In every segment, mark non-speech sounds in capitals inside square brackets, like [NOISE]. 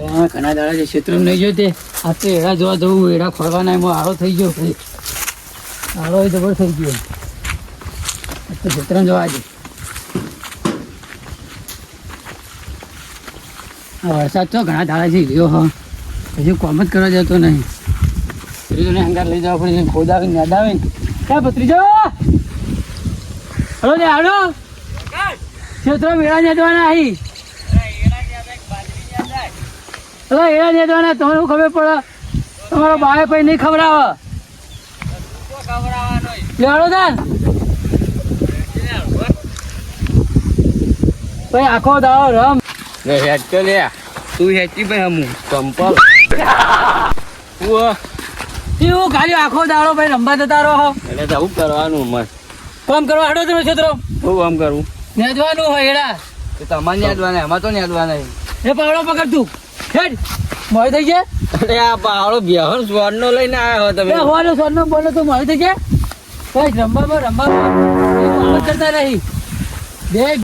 ઘણા દાડા જે ક્ષેત્રમાં નહીં જોઈ તે, આ એડા જોવા જવું એડા ખોરવાના એમાં આળો થઈ ગયો ભાઈ આળો જબર થઈ ગયો. આ તો જવા છે આ વરસાદ તો ઘણા દાડા છે ગયો હા. હજુ કોમ જ કરવા જતો નહીં. ત્રીજોને હંગાર લઈ જવા પડે ખોદા યાદ આવે ને. ક્યાં ભત્રીજો હલો ને હાલો. ક્ષેત્ર મેળા જવાના અહીં. અલા એડા નેદવાના તમને ખબર પડે તમારો બાય પછી નહીં ખવડાવે. લેવાડો તાન ભાઈ આખો દાવો રમ. લે હેડ તો લે. તું હેચી ભાઈ હમું. ચંપલ એવું ખાલી આખો દાડો ભાઈ રમવા જતા રહો. એટલે જવું કરવાનું મત કામ કરવા હાડો તમે છોતરો હું કામ કરવું નેદવાનું હોય એડા તો તમારે યાદવાના એમાં તો યાદવાના એ પાવડો પકડ તું. હેડ મોય થઈ ગયા? અરે આ પાવડો બિહાર સ્વર લઈને આવ્યો તમે. હોવાનો સોનો બોલો તો મોય થઈ ગયા? ભાઈ રમવામાં રમવામાં કરતા રહી. દેખ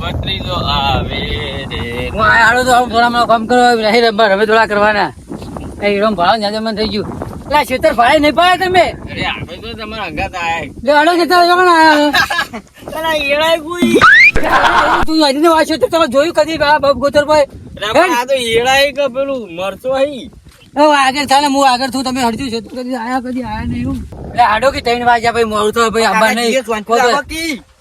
ભત્રીજો આવે. હું તો થોડા કામ કરવા નહીં રમવા રમે થોડા કરવાના. એ હીરો મન થઈ ગયું. એટલે ખેતર ભાડે નહીં પાડ્યા તમે. અરે આપણે તો તમારા અંગાત આયા. હાડો ખેતર આયા [LAUGHS] એળાય તું હજી ને વાંચ્યો તો તમે જોયું કદી આ બબ ગોતર ભાઈ? આ તો એળાય કે પેલું મરચો હઈ. આગળ ચાલે હું આગળ છું તમે હડજો છો. કદી આયા કદી આયા નહીં હું. એટલે હાડો કે ત્રણ વાગ્યા ભાઈ મોડું તો ભાઈ આબા નહીં.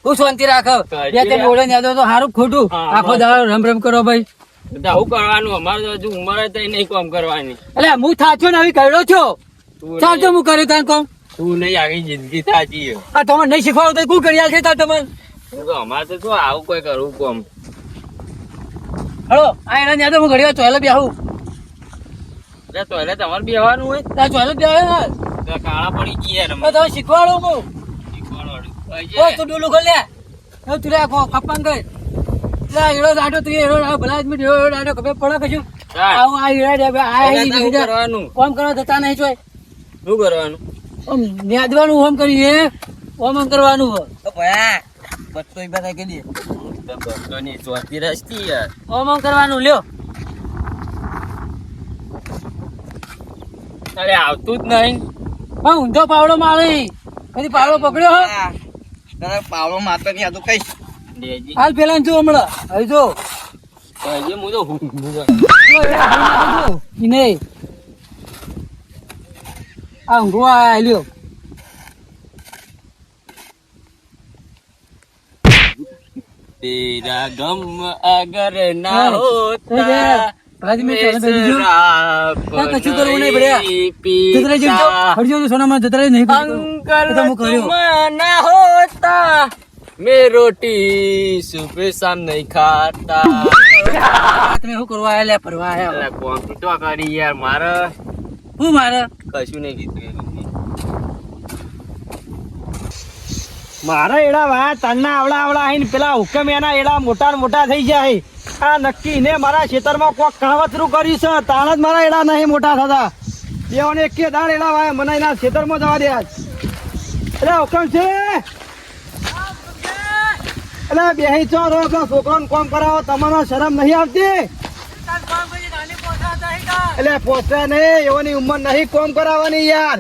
હું શાંતિ રાખો. બે ત્રણ ઓળે યાદ તો સારું ખોટું. આખો. દાડો રમ રમ કરો ભાઈ. આવું કરવાનું? અમારે તો હજુ ઉંમર નહીં કામ કરવાની. એટલે હું થાચો ને કર્યો છો. તું ચાલ તો હું કર્યો તાન કોમ. તું નહીં આખી જિંદગી સાચી આ તમે નહીં શીખવાડો તો કોણ કરી છે તમે અમારે તો શું આવું કોઈ કરવું કોમ. હળો આ એના યાદ હું ઘડી વાર ચોલે બેહું. એટલે ચોયલે તમારે બેહવાનું હોય. ત્યાં ચોયલે બેહે ને? કાળા પડી ગયા તમે શીખવાડો હું. તું ડોલું ખોલ તું લે કો કપ્પાન કર લે એડો દાડો તું એડો ભલા આદમી એડો દાડો ખબર પડે કશું? આવું આ એડા આ તો કોમ કરવા જતા નહીં જોય શું કરવાનું? ઓમ ન્યાદવાનું ઓમ કરીએ ઓમ કરવાનું તો ભયા બચ્ચો ઈ બધા કે દે. તો બચ્ચોની ચોથી રસ્તી યાર. ઓમ ઓમ કરવાનું લ્યો. અરે આવતું જ નહીં. હા ઊંધો પાવડો મારી. કદી પાવડો પકડ્યો હો. તારે પાવડો માત્ર નહીં આતું કઈ દેજી. હાલ પેલા જો હમણાં. હવે જો. હજી હું તો ઊંઘું છું. જો એ હારી નાખો જો. ઈ નહીં આ ઊંઘો આલ્યો તેરા ગમ રોટી સુપે નહીં ખાતા તમે શું કરવા આયા ફરવા આયા કોમ્પ્યુટર કરી યાર મારે હું મારે કશું નહીં કીધું મારા એડા વા તન્ના આવડા આવડા આઈને પેલા હુકમ એના એડા મોટા મોટા થઈ જાય આ નક્કી ને મારા ખેતરમાં કોક કાવતરું કર્યું છે. તાણ જ મારા એડા નહીં મોટા થતા. બેઓને એક દાળ એડા વાય મને એના ખેતરમાં જવા દે અરે એટલે હુકમ છે? એટલે બેહી છો રો છોકરાને કોમ કરાવો તમારો શરમ નહીં આવતી? એટલે પોતે નહીં એવાની ઉંમર નહીં કોમ કરાવવાની યાર.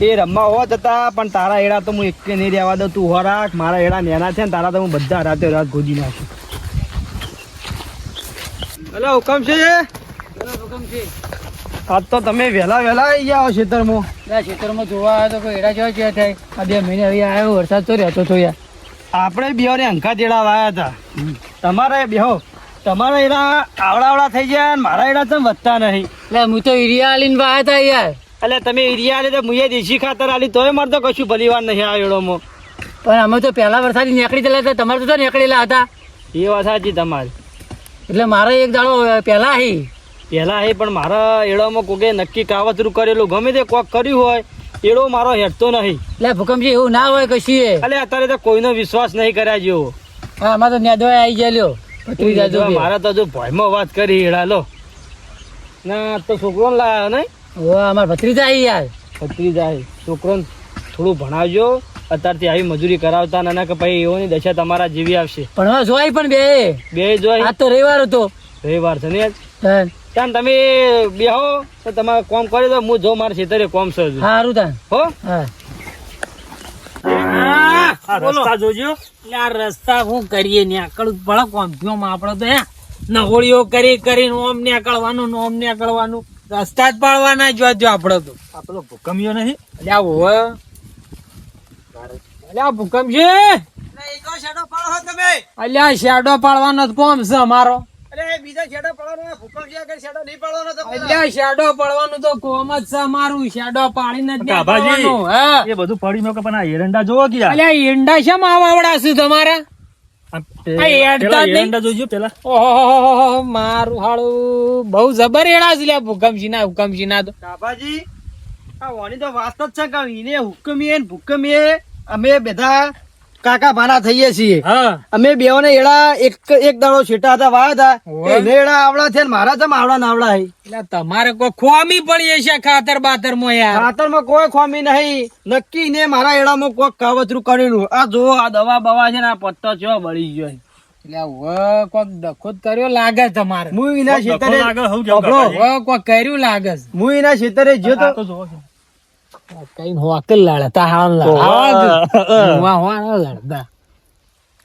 એ રમવા હો જતા પણ તારા એડા તો હું એક નહીં રહેવા દઉં તું હરાક મારા એડા નેના છે ને તારા તો હું બધા રાતે રાત ગોજી નાખું. એટલે હુકમ છે? હુકમ છે. આજ તો તમે વહેલા વહેલા આવી ગયા ખેતરમાં. ના ખેતરમાં જોવા આવ્યો તો કોઈ એડા જેવા જેવા થાય? આ બે મહિને હવે આવ્યો વરસાદ તો રહેતો તો યાર. આપણે બે હંકા જેડા વાયા હતા. તમારા બેહો તમારા એરા આવડા આવડા થઈ ગયા ને મારા એરા તો વધતા નહીં? એટલે હું તો એરિયા આલીને વાયા હતા યાર. એટલે તમે એરિયા આલી તો મુએ દેશી ખાતર આલી તોય મારે તો કશું ભલીવાર નહીં આ એડોમાં પણ અમે તો પહેલા વરસાદી નીકળી ગયેલા હતા તમારે તો નીકળેલા હતા. એ વાત સાચી તમારી. એટલે મારે એક દાડો પહેલા હી. પહેલા હે પણ મારા એડામાં કોકે નક્કી કાવતરું કરેલું. ગમે તે કોક કર્યું હોય એડો મારો હેઠતો નહીં. એટલે ભૂકંપજી એવું ના હોય કશી અલે અત્યારે તો કોઈનો વિશ્વાસ નહીં કર્યા જેવો. હા અમારે તો નેદવાય આવી ગયા લ્યો જાજો મારા તો જો ભયમાં વાત કરી લો. ના તો છોકરો લાવ્યો ને ઓ અમાર ભત્રીજા આવી યાર. ભત્રીજા આવી છોકરોને થોડું ભણાવજો. અત્યારથી આવી મજૂરી કરાવતા નાના કે ભાઈ એવોની દશા તમારા જેવી આવશે. ભણવા જોઈ પણ બે. બે જોઈ આજ તો રવિવાર હતો. રવિવાર છે ને. ત્યાં તમે બેહો તો તમારે કોમ કરી દો હું જો મારા ખેતરે કોમ સારું હારું તાન. હો? હા. આ રસ્તા જોજો. આ રસ્તા શું કરીએ જ પડે કોમ્પ્યુમાં આપડે તો હે? નહોળીઓ કરી કરીને ઓમ નેકળવાનું ને ઓમ નેકળવાનું. રસ્તા જ પાડવાના જોજો જો આપડે તો. આ પેલો ભૂકંપિયો નહીં? અલ્યા હોવે અલ્યા ભૂકંપ છે. અલ્યા શેડો પાડવાનો કોમ છે અમારો. અલ્યા શેડો પાડવાનું તો કોમ જ છે અમારું. શેડો પાડીને જ કાભાજી. એ બધું પડી મેં પણ આ એરંડા જોવો કે અલ્યા ઈંડા શેમ આવડા છે તમારા? આ આ એરંડા જ નહીં. એરંડા જોજો પેલા? ઓહો મારું હાળું. બહુ જબર એડા છે લ્યા ભૂકંપજી ના ભૂકંપજી ના તો. કાભાજી આ વાની તો વાસ્તવ જ છે કે એને હુકમીએ ને ભૂકમીએ અમે બધા કાકા ભાના થઈએ છીએ. અમે અમે બેઓને એડા એક એક દાડો છેટા હતા વાયા હતા. એને એડા આવડા છે મારા તો આવડા નાવડા હે. એટલે તમારે કોઈ ખોમી પડી છે ખાતર બાતરમાં યાર? ખાતરમાં કોઈ ખોમી નહીં. નક્કી ને મારા એડામાં કોઈ કાવતરું કરેલું. આ જો આ દવા બવા છે ને આ પત્તો ચો બળી ગયો એટલે હવે કોક ડખો કર્યો લાગે તમારે. હું એના ખેતરે કોક કર્યું લાગે હું એના ખેતરે જ્યો તો કઈ હોકલ લડતા હાલ લડવા હોવા લડતા.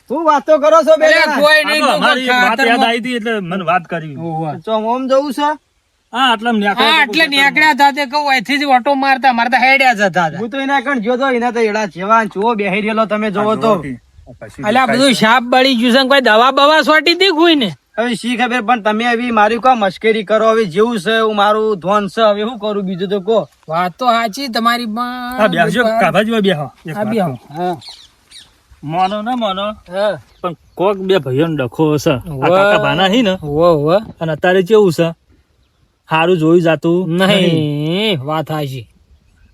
હું. વાતો કરો છો બે એટલે કોઈ નહીં તો કોક હતી એટલે મને વાત કરી. તો ઓમ જવું છે? હા એટલે હા એટલે નીકળ્યા હતા કહું અહીંથી જ ઓટો મારતા મારતા હેડ્યા જતા હું તો એના કણ જોતો એના તો એડા જેવા ચો બેહી રહેલો તમે જોવો તો. એટલે બધું શાપ બળી ગયું છે ને કોઈ દવા બવા સોટી હતી કોઈ ને હવે શી ખબર? પણ તમે આવી મારી કો મશ્કરી કરો. હવે જેવું છે હું મારું ધોન છે. હવે શું કરું બીજું તો કો. વાત તો સાચી તમારી પણ બેસજો કાભાજી બેહો. એક આ વાત બી કહું. હા. મોનો ના મોનો. હા. પણ કોક બે ભાઈઓ ડખો છે કાકા ભાના હી ને. હોવે હોવે અને અત્યારે કેવું છે? સારું જોઈ જાતું? નહીં વાત સાચી.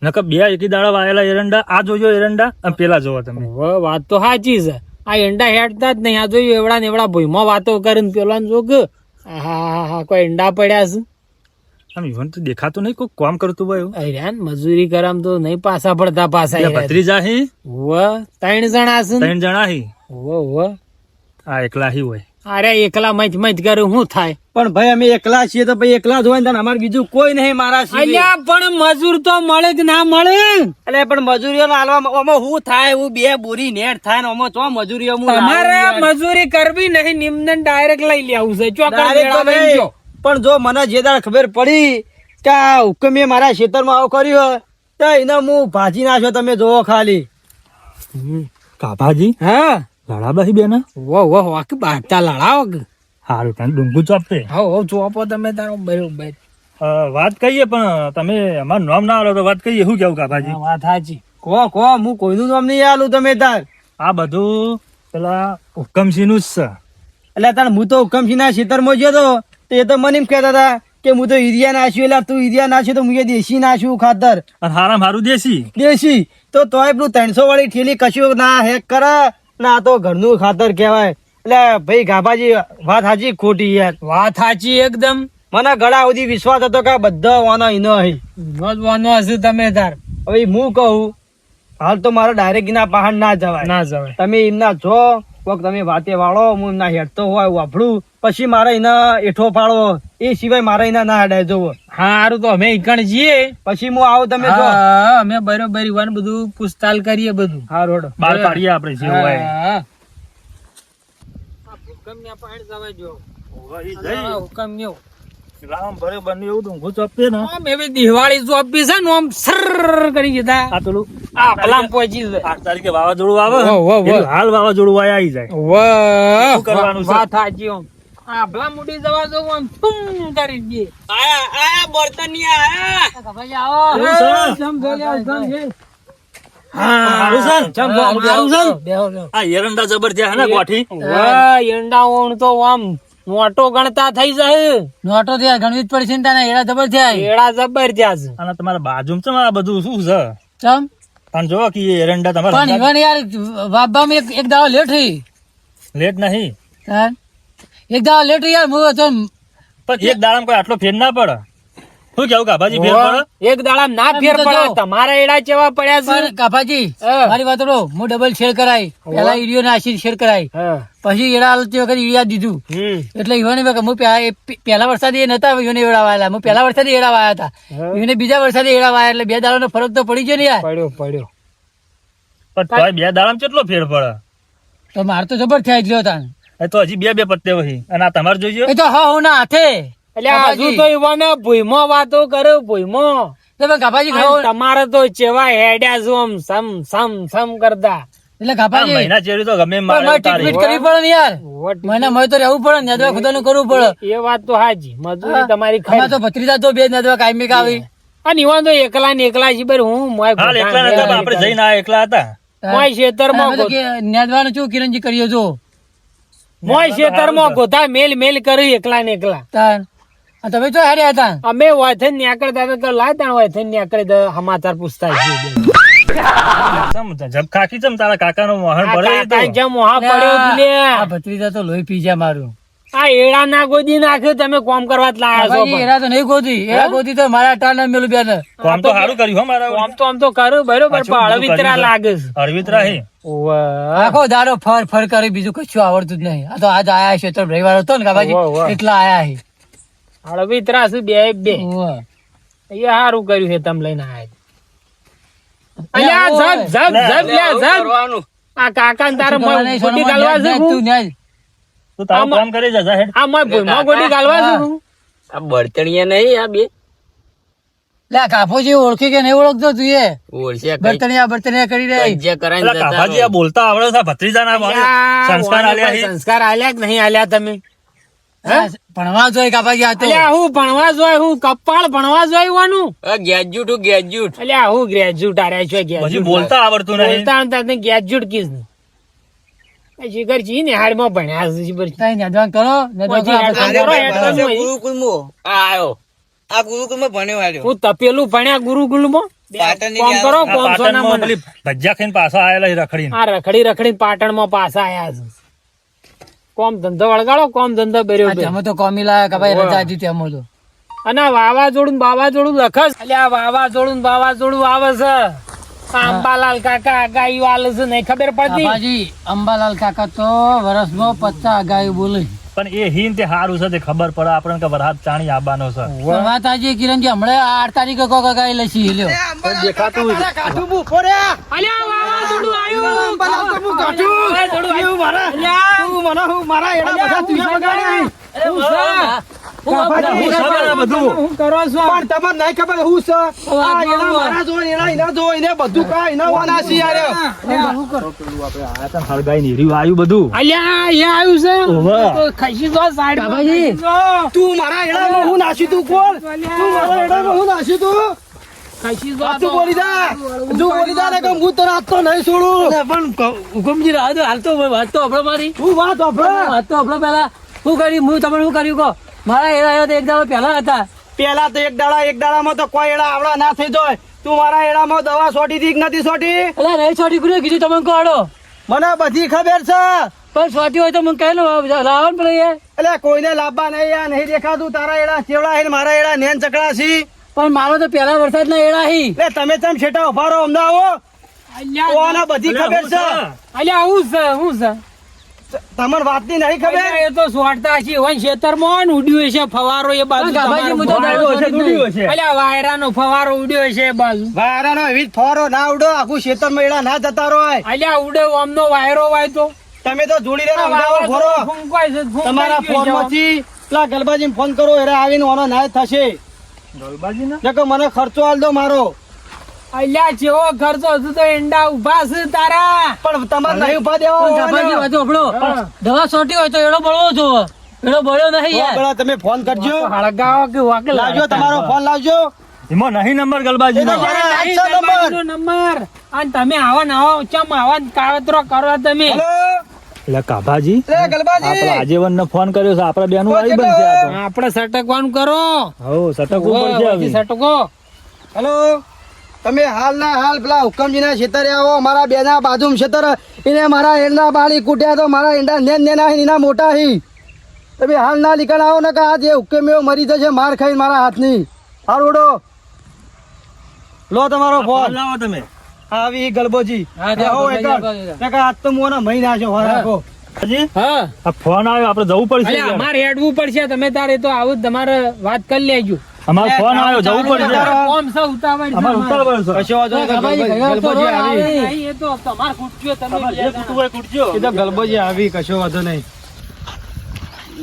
નકર બે એકી દાડા વાયેલા એરંડા આ જોજો એરંડા અને પેલા જોવા તમે. વાત તો સાચી છે. આ ઈંડા હેડતા જ નહીં. આ જોયું એવડા ને એવડા ભૂઈમાં વાતો કરીને પેલા જોગ. હા કોઈ ઈંડા પડ્યા છે? આમ ઈવન તો દેખાતું નહીં કોઈ કામ કરતું ભાઈ અરે મજૂરી કરામ તો નહીં પાછા પડતા પાછા. ભત્રીજા હી હોવે ત્રણ જણા છે ત્રણ જણા હી વ વ આ એકલા હી હોય. અરે એકલા મચ મચ કર્યું શું થાય? પણ ભાઈ અમે એકલા છીએ તો ભાઈ એકલા જ હોય ને અમારે બીજું કોઈ નહીં મારા. અલ્યા પણ મજૂર તો મળે કે ના મળે. એટલે પણ મજૂરીઓ હાલવા ઓમાં હું થાય? હું બે બોરી નેટ થાય ને ઓમાં ચો મજૂરીઓ હું તમારે મજૂરી કરવી નહીં નિમન ડાયરેક્ટ લઈ લેવું છે. પણ જો મને જે દાડ ખબર પડી કે હુકમે મારા ખેતરમાં આવું કર્યું તો એને હું ભાજી નાખ્યો તમે જોવો ખાલી. કાભાજી? હા. લડાબાહી બેના વો વો વાકી બાટા લડાવો કે તને ડુંગુ ચોપતે હો હો ચોપો તમે તારો બરોબર વાત કહીએ પણ તમે અમારું નામ ના આલો તો વાત કહીએ શું કેવું કાભાજી વાત સાચી. કો કો હું કોઈનું નામ નહીં આલું તમે તાર. આ બધું પેલા હુકમસિંહનું જ છે. એટલે તાર હું તો હુકમસિંહ ના ખેતરમાં ગયો તો એ તો મને એમ કહેતા હતા કે હું તો યુરિયા નાખ્યું એટલે તું યુરિયા નાખ્યું તો હું દેશી નાખ્યું ખાતર. અને હારા મારું દેશી? દેશી. તો તોય પેલું ત્રણસો વાળી ઠેલી કશું ના હેક કરે. ના આ તો ઘરનું ખાતર કહેવાય. એટલે ભાઈ ગાભાજી વાત સાચી ખોટી યાર? વાત સાચી એકદમ. મને ગળા સુધી વિશ્વાસ હતો કે બધા વાના ઈનો હઈ વાનો હશે તમે તાર. હવે હું કહું હાલ તો મારે ડાયરેક્ટ ના પહાડ ના જવાય. ના જવાય. તમે એમના જો કોક તમે વાતે વાળો હું એમના હેડતો હોય વાપડું પછી મારે એના એઠો ફાળો એ સિવાય મારે એના ના હેડાય જવો. હા સારું તો અમે ઈકણ જઈએ પછી હું આવું તમે જો. અમે બરોબર ઈવાન બધું પૂછતાલ કરીએ બધું. હા રોડ બાર પાડીએ આપણે જે હોય. હા. હુકમ ભૂકંપના પાણી જવા જો. હુકમ ભૂકંપનું. રામ બરોબર ને એવું ડુંગુ ચોપતે ને. આમ એવી દિવાળી ચોપી છે ને આમ સર કરી જતા. આ પેલું આ પલામ પહોંચી જાય. આઠ તારીખે વાવાઝોડું આવે હાલ વાવાઝોડું વાય આવી જાય. વાહ, કરવાનું છે? વાત સાચી આમ. આ ભલા મોટી દવા આમ ટુમ કરી દે. આયા આયા બળતનિયા આયા. ભાઈ આવો. જમ જોઈ જમ છે છે બેહો. આ એરંડા જબર હે ને ગોઠી? વાહ, ઈંડા ઓણ તો આમ મોટો ગણતા થઈ જાય નોટો થયા ગણવી જ પડશે ને તાને એડા જબર થયા. એડા જબર ત્યાં છે. અને તમારા બાજુમાં છે મારા આ બધું શું છે? ચમ? પણ જો કે એ એરંડા પણ ઈવન યાર વાબામાં એક એક દાડો લેટ થઈ લેટ નહીં. એક દાડો લેટ યાર હું તો પણ એક દાડામાં કોઈ આટલો ફેર ના પડે. શું કેવું કાભાજી ફેર પડે? એક દાડા ના ફેર પડે તમારા એડા ચેવા પડ્યા પણ છે કાપાજી મારી વાત રો હું ડબલ શેર કરાય પેલા ઈડીઓ ને આશીર શેર કરાય પછી એડા હાલતી વખત ઈડિયા દીધું. એટલે ઈવોને મેં હું પહેલા વરસાદ એ નતા ઈવોને એડા વાયેલા. હું પહેલા વરસાદ એડા વાયા હતા. હા. બીજા વરસાદ એડા વાયા એટલે બે દાડાનો ફરક તો પડી ગયો ને યાર. પડ્યો પડ્યો. પણ ભાઈ બે દાડામાં કેટલો ફેર પડે? તો માર તો જબર થાય ગયો તાન એ તો હજી બે બે પત્તે વહી. અને આ તમારે જોઈજો એ તો હા હું ના હાથે. એટલે હજુ તો ઈવોને ભૂઈમાં વાતો કરે ભૂઈમાં. તમે ગાભાજી તમારે તો ચેવા હેડ્યા છો આમ સમ સમ સમ કરતા. એટલે ગાભાજી મહિના ચેરી તો ગમે મારે મારે ટ્રીટમેન્ટ કરવી પડે ને યાર. મહિના મળે તો રહેવું પડે ને નદવા ખુદાનું કરવું પડે. એ વાત તો હાજી મજૂરી તમારી અમાર તો ભત્રીજા તો બે નદવા કાયમી કાવી અને ઈવોન તો એકલા ને એકલા છે હું મોય હાલ એકલા નતા આપણે જઈને આ એકલા હતા. મોય શું કિરણજી કર્યો છો મોય ખેતરમાં ગોધા મેલ મેલ કરી એકલા ને એકલા. આ તમે તો હાર્યા હતા. અમે વાથન નીકળતા હતા તો લાય તાણ વાથન નીકળે તો સમાચાર પૂછતા છીએ જબ ખાખી ચમ તારા કાકાનો મોહન આ પડે તો. કાકા જેમ મોહા પડ્યો લે. આ ભત્રીજા તો લોહી પી જાય મારું. આ એડા ના ગોદી નાખ્યો તમે કોમ કરવા જ લાયા છો પણ. તો નહીં ગોદી. એરા ગોદી તો મારા ના મેલું બેન. કોમ તો સારું કર્યું હો મારા આમ તો આમ તો કરું બરોબર પણ હળવિતરા લાગે છે. હે. આખો દાડો ફર ફર કરી બીજું કશું આવડતું જ નહીં. આ તો આજ આયા છે તો રવિવાર હતો ને. કાબાજી એટલા આયા છે હળવિતરા ત્રાસ બે બે. એ સારું કર્યું છે તમે લઈને આ કાકા તારે શું કરવાના છે? ગોડી ગાલવા છે તું તું તારું કામ કરી જા હેડ. આ માર ભૂલમાં ગોડી ગાલવા છે આ બળતણિયા નહીં આ બે. લે આ કાફો કે નહીં ઓળખતો તું એ. બર્તનિયા બર્તનિયા કરી રહી પેલા આ બોલતા આવડે છે ભત્રીજા ના સંસ્કાર આલ્યા સંસ્કાર આલ્યા કે નહીં આલ્યા તમે? ભણવા જોઈ કાપા ગયા તો? અલ્યા હું ભણવા જોઈ હું કપાળ ભણવા જોયવાનું આ ગેજ્યુટ હું ગેજ્યુટ અલ્યા હું ગ્રેજ્યુએટ આર્યા છે પછી બોલતા આવડતું નહીં. બોલતા આવતા તને ગ્રેજ્યુએટ કીસ ને શિખર જી ને હાડમાં ભણ્યા છે શિખર જી. તાઈ કરો નેદવાન કરો, અરે, સમજાવો. અરે, અરે, અરે, આ ગુરુકુલમાં ભણ્યો આવ્યો હું તપેલું ભણ્યા ગુરુકુલમાં કોમ કરો કોમ સોના ખાઈને પાછા આયેલા રખડી રખડીને. આ રખડી રખડી પાટણમાં પાછા આયા છે. કોમ ધંધો વળગાડો કોમ ધંધો બેર્યો બે. તો કોમી લાયા ઓવે. રજા હતી તેમાં તો. અને વાવાઝોડું વાવાઝોડું લખસ. એટલે આ વાવાઝોડું વાવાઝોડું આવે છે. અંબાલાલ કાકા આગાહીઓ આલે છે નહીં ખબર પડતી? હાજી અંબાલાલ કાકા તો વર્ષમાં પચાસ અગાયું બોલે. પણ એ હિન તે સારું છે તે ખબર પડે આપણને કે વરસાદ ચાણી આવવાનો છે. વાત આજે કિરણજી હમણાં આઠ તારીખે કોક અગાઈ લસી લ્યો કાઠું મું ફોડ્યા. અલ્યા તો મારા તું મને હું મારા એડા બધા. હું. તો મારા હું નાસી તું કોણ? તું મારા એડા હું નાસી તું? તું બોલી જા. તું બોલી જા ને કે હું તને આજ નહીં છોડું. પણ હુકમજી રાહ દો હાલ તો વાત તો મારી. વાત વાત પહેલા શું કર્યું? હું તમને શું કર્યું કહો? મારા એડા તો એક દાડા પહેલા હતા. પેલા તો એક દાડા એક દાડામાં તો કોઈ એડા આવડા ના થઈ જાય. તું મારા એડામાં દવા સોટી દીક નથી સોટી? એટલે નહીં છોટી કુડી કીધું તમે કહો? મને બધી ખબર છે. પણ છોટી હોય તો મને કહે લાવો ને એટલે કોઈને લાભવા નહીં આ નહીં દેખાતું. તારા એડા ચેવડા હે મારા એડા નેન ચકડા છી. પણ મારો તો પહેલા વરસાદના એડા હી. એટલે તમે તેમ છેટા ઊભા રહો અમને આવો અલ્યા બધી ખબર છે. અલ્યા હું છે હું છે? તમને વાતની નહીં ખબર? એ તો સોટતા છે. હોય ખેતરમાં ઉડ્યું છે ફવારો એ બાજુ ગાભાજી, હું તો તમારો દાડો છોડી જ નહીં. અલ્યા ફવારો ઉડ્યો છે એ બાજુ. વારાનો એવી ફવારો ના ઉડો આખું ખેતરમાં એડા ના જતા રહો અલ્યા ઉડે અમનો વાયરો વાય તો. તમે તો જોડી આ લેવા છે, ફૂંકાઈ તમારા. ફોનમાંથી પેલા ગલબાજી ફોન કરો એટલે આવીને ઓનો નાય થશે. મને ખર્ચો આલ દો મારો. અલ્યા જેવો ખર્ચો હતો તો એંડા ઊભા છે તારા. પણ તમારે નહીં ઊભા દેવા દવા સોટી હોય તો એડો બળવો છો. એડો બળ્યો નહીં યાર. તમે ફોન કરજો. હળગાવો કે વાકે લાવજો તમારો ફોન લાવજો. એમાં નહીં નંબર ગલબાજી નંબર. નંબર. અને તમે આવા ને આવા ચમ આવા કાવતરો કરો તમે. હેલો? એટલે કાભાજી? લે ગલબાજી! આપડા આજીવન ને ફોન કર્યો છે આપડા બેનું આવી બનશે આપણે સટકવાનું કરો. હો સટકવું પડશે. સટકો. હેલો? તમે હાલ ના હાલ પેલા હુકમજીના ખેતરે આવો મારા બેના બાજુ ખેતર એને મારા એંડા બાળી કૂટ્યા તો મારા એંડા નેન નેના હી એના મોટા હી તમે હાલ ના નીકળ આવો ને કે આ જે હુકમ એવો મરી જશે માર ખાઈને મારા હાથની. હારું ઉડો લો તમારો ફોન. ફોન લાવો તમે. આવી ગલબોજી. આજ તો મોને મહી નાખ્યો રાખો હા. ફોન આવ્યો આપડે જવું પડશે અમારે હેડવું પડશે તમે તારે તો આવું તમારે વાત કરી લેજો. અમારો ફોન આવ્યો જવું પડશે. કોમ સૌ ઉતાવળ છે અમારે અમારે. ઉતાવળ છે. કશો વાંધો નહીં, ગલબોજી- આવી. એ તો તમારે ખૂટજો તમે જે બે ખૂટવું હોય ખૂટજો. એ તો ગલબોજી આવી કશો વાંધો નહીં.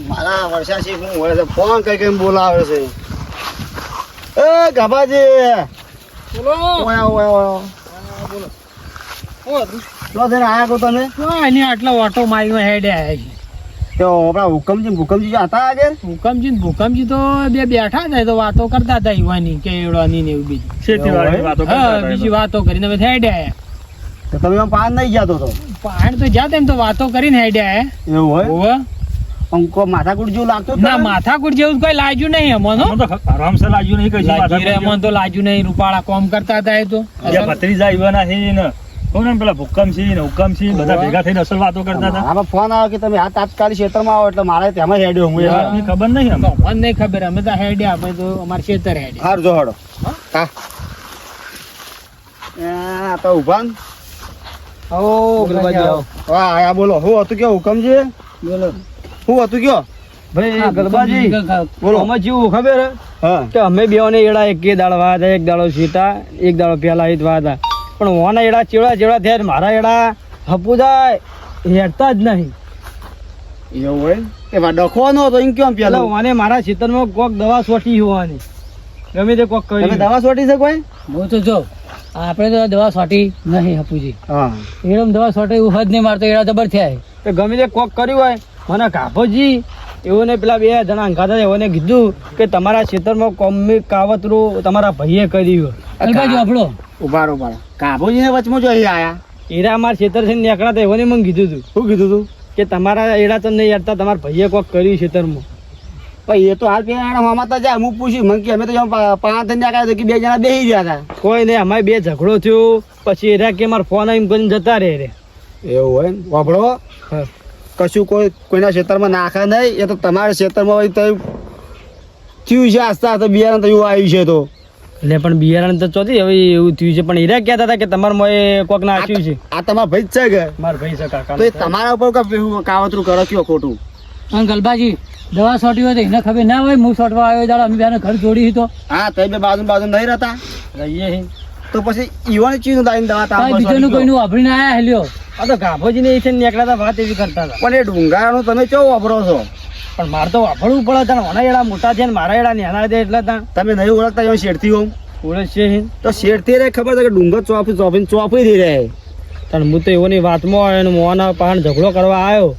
મારા વર્ષાસી હું હોય છે ફોન કઈ કઈ બોલાવે છે. એ ગાભાજી. બોલો. ઓયા ઓયા ઓય. તો જઈને આયા કો તમે તો એની આટલો ઓટો મારીમાં હેડે આયા છે. તો આપણા હુકમજી ભૂકમજી હતા આગળ? ભૂકંપજી ને ભૂકંપજી તો બે બેઠા હતા તો વાતો કરતા હતા યુવાની કે એવડાની ને એવું બીજું. વાતો હા બીજી વાતો કરીને હવે હેડે આયા. તો તમે પાન નહીં જતો તો? પાણ તો જાત એમ તો વાતો કરીને હેડ્યા આયા. એવું હોય. અંકો માથાકૂટ જેવું લાગતું ના માથાકૂટ જેવું કોઈ લાજ્યું નહીં અમોનો આરામ સે લાજ્યું નહીં કઈ રે, માથાકૂટ તો લાજ્યું નહીં રૂપાળા કોમ કરતા હતા એ તો. જે ભત્રીજા આવ્યા નથી ને કોણ એમ પેલા છે ને હુકમસિંહ બધા ભેગા થઈને અસલ વાતો કરતા હતા? આમાં ફોન આવ્યો કે તમે આ તાત્કાલિક ક્ષેત્રમાં આવો એટલે મારે તેમાં હેડ્યો હું એ. ખબર નહીં અમને. ફોન અમને નહીં ખબર અમે તો હેડ્યા અમે તો અમારે ક્ષેત્ર હેડ્યા. હાર જો હડો. હા? તો ઊભા ઓ આવો ગલબાજી આવો વાહ આ બોલો. હું હતું કે હુકમ છે? બોલો. શું હતું કયો? ભાઈ ગલબાજી બોલો. આમાં જેવું ખબર કે અમે બેઓને એડા એક દાડો વાયા એક દાડો સીતા એક દાડો પેલા ઈદ વાયા પણ ઓના એડા ચેવડા ચેવડા થયા મારા એડા હપુદા હેડતા જ નહીં. એવું હોય? એ ડખવાનો હતો એમ કેમ પેલા પેલા મારા ખેતરમાં કોક દવા સોટી હોવાની. ગમે તે કોક તમે દવા સોટી છે? હું તો જો આપણે તો દવા સોટી નહીં હપુજી. હા. એડમ દવા સોટી એવું હદ નહીં મારતો એડા જબર થયા તો ગમે તે કોક કર્યું હોય મને કાપોજી એઓને પેલા બે જણા અંગાતા એઓને કીધું કે તમારા ક્ષેત્રમાં કોમી કાવતરું તમારા ભાઈએ કર્યું આપણો ઉભારો ઉભારો કાબુજીને વચમાં જો અહીં આયા. એરા અમારા ક્ષેત્ર છે નીકળ્યા તો એઓને મને કીધું હતું શું કીધું તું? કે તમારા એડા તો નહીં યાડતા તમારા ભાઈએ કોક કર્યું ક્ષેત્રમાં. પણ એ તો હાલ પેલા મામા જાય હું પૂછ્યું. મને કે અમે તો પાંચ ધંધા કર્યા કે બે જણા બેસી ગયા હતા. કોઈ નહીં અમારે બે ઝઘડો થયો. પછી એરા કે મારા ફોન આવીને કરીને જતા રહે રે. એવું હોય ને? વાપરો. હા. કશું કોઈ કોઈના ક્ષેત્રમાં નાખે નહીં. એ તો તમારા ક્ષેત્રમાં હોય તો થયું છે આસ્તા આસ્તે બિયારણ તો એવું આવ્યું છે તો. એટલે પણ બિયારણ તો ચોથી હવે એવું થયું છે. પણ એરા કહેતા હતા કે તમારા મોએ કોક નાખ્યું છે. આ તમારા ભાઈ છે કે? મારા ભાઈ છે કાકા તો એ તમારા ઉપર કા- કાવતરું કરો કયો ખોટું? પણ ગલબાજી દવા છોટી હોય તો એને ખબર ના હોય. હું છોટવા આવ્યો દાડા અમે બેને ઘર જોડી તો. હા તો બે બાજુ બાજુ નહીં રહેતા? રહીએ. તો પછી ઈવન ચીનું લાવીને દવા તાપ બીજાનું. કોઈનું વાપરીને આયા હેલ્યો આ તો ગાભોજી ને છે નીકળ્યા હતા વાત એવી કરતા હતા. પણ એ ડુંગારાનું તમે કેવું વાપરો છો? પણ મારે તો વાપરવું પડે તને મને એડા મોટા છે ને મારા એડા નાના છે એટલે ત્યાં તમે નહીં ઓળખતા એમ શેરથી હોઉં? ઓળખ છે તો શેરથી રે ખબર છે કે ડુંગર ચોપી ચોપીને ચોપી દઈ રહે? તને હું તો એવોની વાતમાં આવ્યો ને મોના પહાણ ઝઘડો કરવા આવ્યો.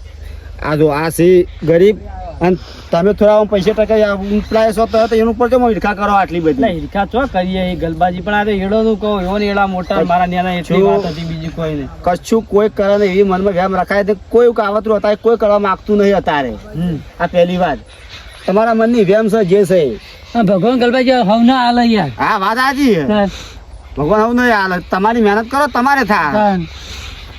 આ જો આ સી ગરીબ અને તમે થોડા પૈસા ટકા ઉપલાય છો તો એનું પર કેમ હિરખા કરો આટલી બધી? હિરખા ચો કરીએ એ ગલબાજી પણ આ તો એડો નું કહું એવો એડા મોટા મારા નાના એટલી વાત હતી બીજી કોઈ નહીં કશું કોઈ કરે નહીં એવી મનમાં વ્યામ રખાય તો કોઈ કાવતરું હતા કોઈ કરવા માંગતું નહીં અત્યારે. આ પહેલી વાત. તમારા મનની વ્યામ છે જે છે. ભગવાન ગલબાજી હવ ના હાલ યાર. હા વાત સાચી ભગવાન હવ નહીં હાલ તમારી મહેનત કરો તમારે થા તાન.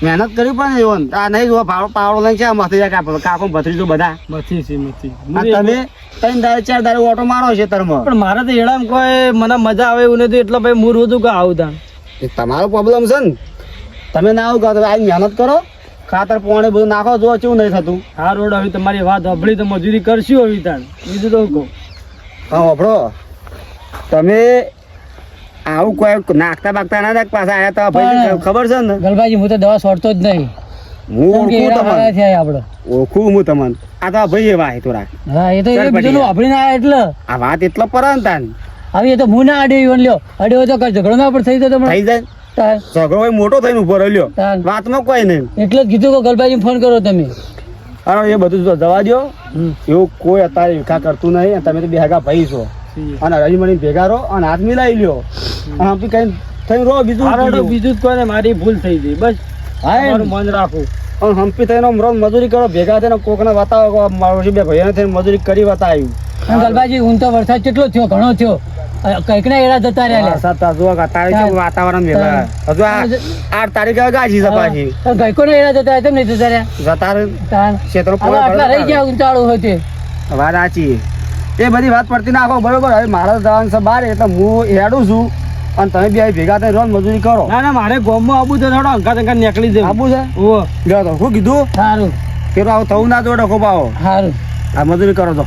મહેનત કરી પણ એવું આ નહીં જો પાવડો પાવડો લઈને છે મથી જાય કાપો કાકો ભત્રીજો બધા. મથી છે મથી તમે ત્રણ દાડે ચાર દાડે ઓટો મારો છે તરમાં. પણ મારે તો એડામ કોઈ મને મજા આવે એવું નથી. એટલે ભાઈ મૂર હતું કે આવું તા તમારો પ્રોબ્લેમ છે ને. તમે ના આવું કહો તો આજ મહેનત કરો. ખાતર પોણે બધું નાખો જો કેવું નહીં થતું. આ રોડ હવે તમારી વાત સાંભળી તો મજૂરી કરશું હવે તાણ. બીજું તો કહું. હા વાપરો. તમે આવું કોઈ નાખતા બાગતા ના નાખ પાછા આયા તો ભાઈ ખબર છે ને? ગલભાઈ હું તો દવા સોટતો જ નહીં. હું ઓળખું તમને. આપડે ઓળખું હું તમને. આ તો ભાઈ એવા હે રાખ. હા એ તો એ બીજું વાપરીને આયા એટલે. આ વાત એટલો પર ને હવે એ તો હું ના અડ્યો ઈવન લ્યો. અડ્યો તો કઈ ઝઘડો ના પણ થઈ જતો થઈ જાય. ઝઘડો હોય મોટો થઈને ઊભો રહ્યો વાત વાતમાં કોઈ નહીં. એટલે જ કીધું કે ગલબાજી ફોન કરો તમે. અરે એ બધું જવા દો એવું કોઈ અત્યારે વિખા કરતું નહીં. તમે તો બેગા ભાઈ છો. અને રહીમણી ભેગા રહો અને હાથ મિલાવી લ્યો. અને આમ કઈ થઈ રહો બીજું બીજું. જ મારી ભૂલ થઈ ગઈ બસ. હા મન રાખું. પણ હંપી થઈને આમ મજૂરી કરો ભેગા થઈને કોકને બતાવો મારો બે ભાઈઓને થઈને મજૂરી કરી બતાવ્યું ગલબાજી તો વરસાદ કેટલો થયો? ઘણો થયો. કંઈક ના એડા જતા રહ્યા. વરસાદ હજુ આ છે વાતાવરણ ભેગા હજુ આઠ તારીખે ગાજી છે પાછી હા, ગઈકો ના એડા જતા રહ્યા તેમ નહીં જતા રહ્યા? જતા. ક્ષેત્રો રહી ગયા ઊંચાળું હોય તે વાત સાચી તે બધી વાત પડતી નાખો બરોબર? હવે મારે જવાનું છે બાર એટલે હું હેડું છું. અને તમે બી ભેગા થઈને રોજ મજૂરી કરો. ના ના મારે ગોમમાં આવું છે થોડો અંકા તંકા નીકળી જાય આબુ છે? ઓ લ્યો તો શું કીધું? સારું. પેલું આવું થવું ના જોડે ખૂબ આવો સારું. આ મજૂરી કરો તો.